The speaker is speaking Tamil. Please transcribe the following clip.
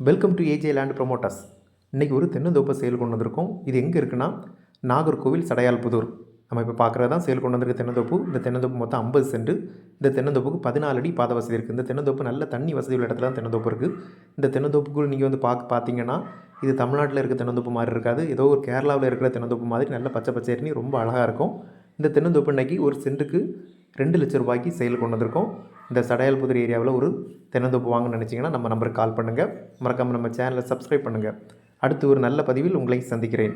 Welcome to A J land promoters இன்றைக்கி ஒரு தென்னந்தோப்பை செயல் கொண்டு வந்திருக்கோம். இது எங்கே இருக்குன்னா நாகர்கோவில் சடையால்புதூர் நம்ம இப்போ பார்க்குறது தான் செயல் கொண்டு வந்திருக்க தென்னந்தோப்பு. இந்த தென்னந்தோப்பு மொத்தம் ஐம்பது சென்ட். இந்த தென்னந்தோப்புக்கு பதினாலு அடி பாத வசதி இருக்குது இந்த தென்னந்தோப்பு நல்ல தண்ணி வசதி உள்ள இடத்துல தான் தென்னந்தோப்பு இருக்குது இந்த தென்னந்தோப்புக்குள் நீங்கள் வந்து பார்க்க பார்த்தீங்கன்னா இது தமிழ்நாட்டில் இருக்க தென்னந்தோப்பு மாதிரி இருக்காது. ஏதோ ஒரு கேரளாவில் இருக்கிற தென்னந்தோப்பு மாதிரி நல்ல பச்சை பச்சையர்னி ரொம்ப அழகாக இருக்கும். இந்த தென்னந்தோப்பு இன்னைக்கு ஒரு சென்ட்டுக்கு ரெண்டு லட்ச ரூபாய்க்கு செயல் கொண்டு வந்திருக்கோம் இந்த சடையால்புதூர் ஏரியாவில் ஒரு தென்னந்தோப்பு வாங்கணும்னு நினச்சிங்கன்னா நம்ம நம்பருக்கு கால் பண்ணுங்கள் மறக்காமல் நம்ம சேனலை சப்ஸ்கிரைப் பண்ணுங்கள் அடுத்து ஒரு நல்ல பதிவில் உங்களை சந்திக்கிறேன்.